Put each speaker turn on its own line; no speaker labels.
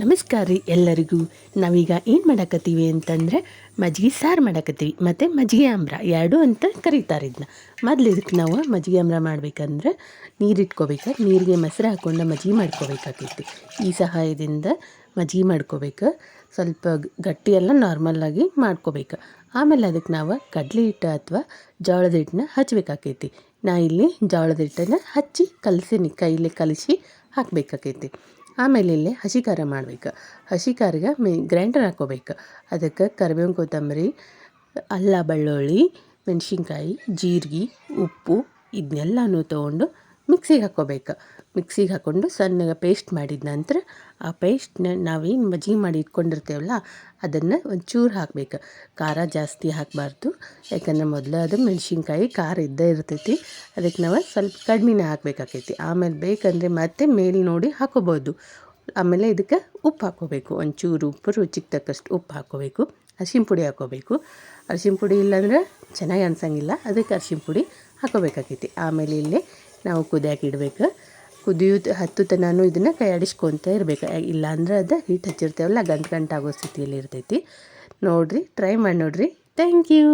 ನಮಸ್ಕಾರ ರೀ ಎಲ್ಲರಿಗೂ. ನಾವೀಗ ಏನು ಮಾಡಕತ್ತೀವಿ ಅಂತಂದರೆ ಮಜ್ಜಿಗೆ ಸಾರು ಮಾಡಕತ್ತೀವಿ. ಮತ್ತು ಮಜ್ಜಿಗೆ ಆಮ್ರ ಎರಡು ಅಂತ ಕರೀತಾರೆ ಇದನ್ನ ಮೊದಲು ಇದಕ್ಕೆ ನಾವು ಮಜ್ಜಿಗೆ ಆಮ್ರ ಮಾಡ್ಬೇಕಂದ್ರೆ ನೀರು ಇಟ್ಕೋಬೇಕು ನೀರಿಗೆ ಮೊಸರು ಹಾಕ್ಕೊಂಡು ಮಜ್ಜಿಗೆ ಮಾಡ್ಕೋಬೇಕಾಗೈತಿ ಈ ಸಹಾಯದಿಂದ ಮಜ್ಜಿಗೆ ಮಾಡ್ಕೋಬೇಕು. ಸ್ವಲ್ಪ ಗಟ್ಟಿಯೆಲ್ಲ ನಾರ್ಮಲ್ಲಾಗಿ ಮಾಡ್ಕೋಬೇಕು. ಆಮೇಲೆ ಅದಕ್ಕೆ ನಾವು ಕಡಲೆ ಹಿಟ್ಟು ಅಥವಾ ಜೋಳದ ಹಿಟ್ಟನ್ನ ಹಚ್ಬೇಕಾಕೈತಿ. ನಾ ಇಲ್ಲಿ ಜೋಳದ ಹಿಟ್ಟನ್ನು ಹಚ್ಚಿ ಕಲಸಿನಿ, ಕೈಲಿ ಕಲಸಿ ಹಾಕಬೇಕಾಕೈತಿ. ಆಮೇಲೆ ಇಲ್ಲಿ ಹಸಿ ಖಾರ ಮಾಡ್ಬೇಕು. ಹಸಿ ಖಾರಿಗೆ ಮೆ, ಗ್ರೈಂಡರ್ ಹಾಕ್ಕೋಬೇಕು. ಅದಕ್ಕೆ ಕರಿಬೇವು ಕೊತ್ತಂಬರಿ, ಅಲ್ಲ ಬೆಳ್ಳುಳ್ಳಿ, ಮೆಣಸಿನ್ಕಾಯಿ, ಜೀರಿಗೆ, ಉಪ್ಪು ಇದನ್ನೆಲ್ಲನೂ ತೊಗೊಂಡು ಮಿಕ್ಸಿಗೆ ಹಾಕ್ಕೋಬೇಕು. ಮಿಕ್ಸಿಗೆ ಹಾಕ್ಕೊಂಡು ಸಣ್ಣಗೆ ಪೇಸ್ಟ್ ಮಾಡಿದ ನಂತರ ಆ ಪೇಸ್ಟ್ನ ನಾವೇನು ಮಜ್ಜಿಗೆ ಮಾಡಿ ಇಟ್ಕೊಂಡಿರ್ತೇವಲ್ಲ, ಅದನ್ನು ಒಂಚೂರು ಹಾಕ್ಬೇಕು. ಖಾರ ಜಾಸ್ತಿ ಹಾಕಬಾರ್ದು, ಯಾಕಂದ್ರೆ ಮೊದಲು ಅದು ಮೆಣಸಿನ್ಕಾಯಿ ಖಾರ ಇದ್ದೇ ಇರ್ತೈತಿ. ಅದಕ್ಕೆ ನಾವು ಸ್ವಲ್ಪ ಕಡಿಮೆನೇ ಹಾಕ್ಬೇಕಾಕೈತಿ. ಆಮೇಲೆ ಬೇಕಂದರೆ ಮತ್ತೆ ಮೇಲೆ ನೋಡಿ ಹಾಕೋಬೋದು. ಆಮೇಲೆ ಇದಕ್ಕೆ ಉಪ್ಪು ಹಾಕೋಬೇಕು ಒಂಚೂರು ಉಪ್ಪು, ರುಚಿಗೆ ತಕ್ಕಷ್ಟು ಉಪ್ಪು ಹಾಕೋಬೇಕು ಅರ್ಶಿನ ಪುಡಿ ಹಾಕೋಬೇಕು ಅರ್ಶಿನ ಪುಡಿ ಇಲ್ಲಾಂದ್ರೆ ಚೆನ್ನಾಗಿ ಅನ್ಸಂಗಿಲ್ಲ. ಅದಕ್ಕೆ ಅರ್ಶಿನ ಪುಡಿ ಹಾಕ್ಕೋಬೇಕಾಕೈತಿ. ಆಮೇಲೆ ಇಲ್ಲಿ ನಾವು ಕುದಿಯಾಕೆ ಇಡ್ಬೇಕು. ಕುದಿಯೋದು ಹತ್ತು ತನೂ ಇದನ್ನು ಕೈ ಇರಬೇಕು. ಇಲ್ಲಾಂದ್ರೆ ಅದು ಹಿಟ್ಟು ಹಚ್ಚಿರ್ತೇವಲ್ಲ, ಗಂಟು ಗಂಟಾಗೋ ಸ್ಥಿತಿಯಲ್ಲಿ ಇರ್ತೈತಿ. ನೋಡಿರಿ ಟ್ರೈ ಮಾಡಿ ನೋಡಿರಿ. Thank you